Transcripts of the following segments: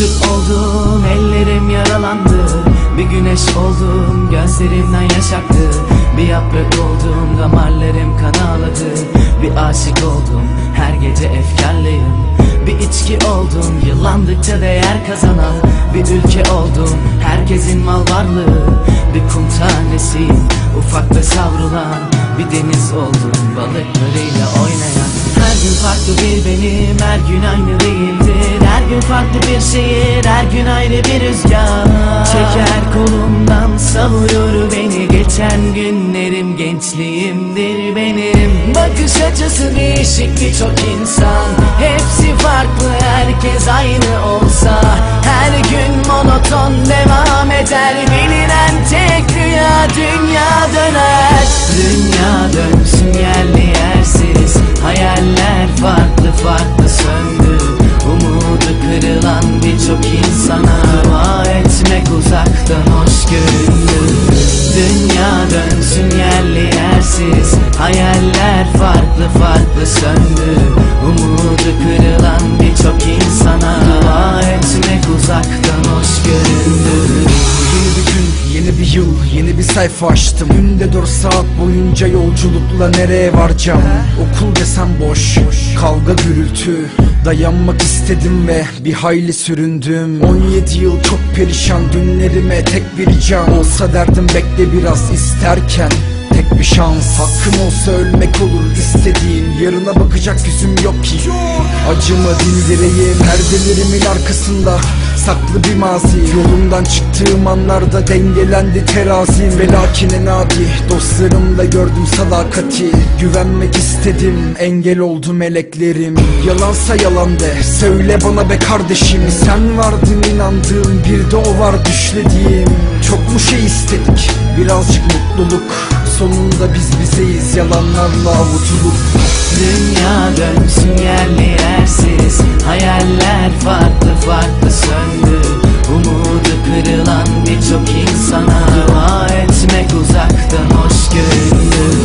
Çocuk oldum ellerim yaralandı. Bir güneş oldum gözlerimden yaş aktı. Bir yaprak oldum damarlarım kan ağladı. Bir aşık oldum her gece efkarlıyım. Bir içki oldum yıllandıkça değer kazanan. Bir ülke oldum herkesin mal varlığı. Bir kum tanesiyim ufakta savrulan. Bir deniz oldum balıklarıyla oynayan. Her gün farklı bir benim her gün aynı değildir gün farklı bir şehir her gün ayrı bir rüzgar. Çeker kolumdan savuyor beni Geçen günlerim gençliğimdir benim. Bakış açısı değişik birçok insan Hepsi farklı herkes aynı olsa. Her gün monoton devam eder Bilinen tek rüya dünya döner. Dünya dönsün yerli yersiz Hayaller farklı farklı söndü yersiz Hayaller farklı farklı söndü. Umudu kırılan birçok insana Dua etmek uzaktan hoş göründü. Yeni bir gün, yeni bir yıl, yeni bir sayfa açtım. Günde 4 saat boyunca yolculukla nereye varacağım? Okul desem boş, kavga gürültü. Dayanmak istedim ve bir hayli süründüm. 17 yıl çok perişan günlerime tek bir ricam Olsa derdim bekle biraz isterken bir şans. Hakkım olsa ölmek olur istediğim Yarına bakacak yüzüm yok ki. Acımı dindireyim Perdelerimin arkasında. Saklı bir mazi Yolumdan çıktığım anlarda dengelendi terazim Ve lakin adi Dostlarımda gördüm sadakati. Güvenmek istedim Engel oldu meleklerim. Yalansa yalan de Söyle bana be kardeşim. Sen vardın inandığım Bir de o var düşlediğim Çok mu şey istedik? Birazcık mutluluk. Sonunda biz bizeyiz. Yalanlarla avutulup Dünya dönsün yerli yersiz Hayaller farklı farklı söndü. Umudu kırılan birçok insana Dua etmek uzaktan hoş göründü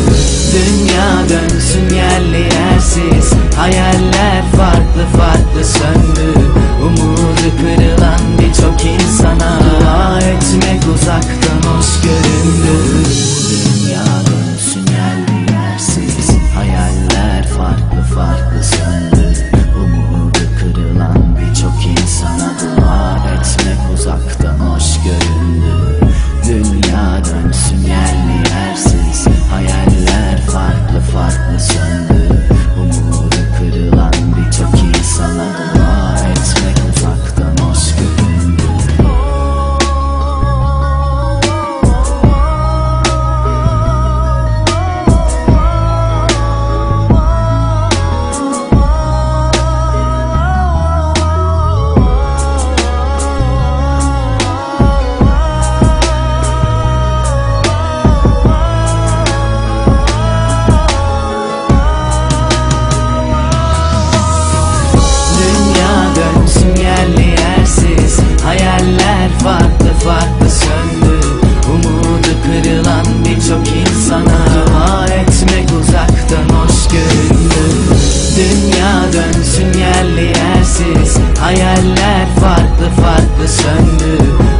Dünya dönsün yerli yersiz Hayaller farklı farklı söndü. Umudu kırılan birçok insana Dua etmek uzaktan farklı söndü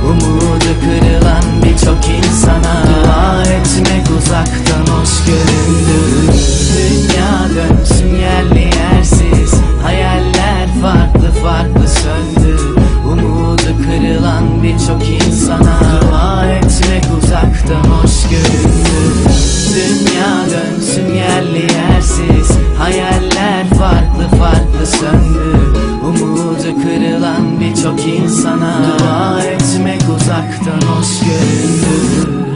Umudu kırılan birçok insana Dua etmek uzaktan hoş göründü. Dünya dönsün yerli yersiz Hayaller farklı farklı söndü. Umudu kırılan birçok insana Dua etmek uzaktan hoş göründü. Dünya dönsün yerli yersiz Hayaller farklı farklı söndü uzaktan hoş göründü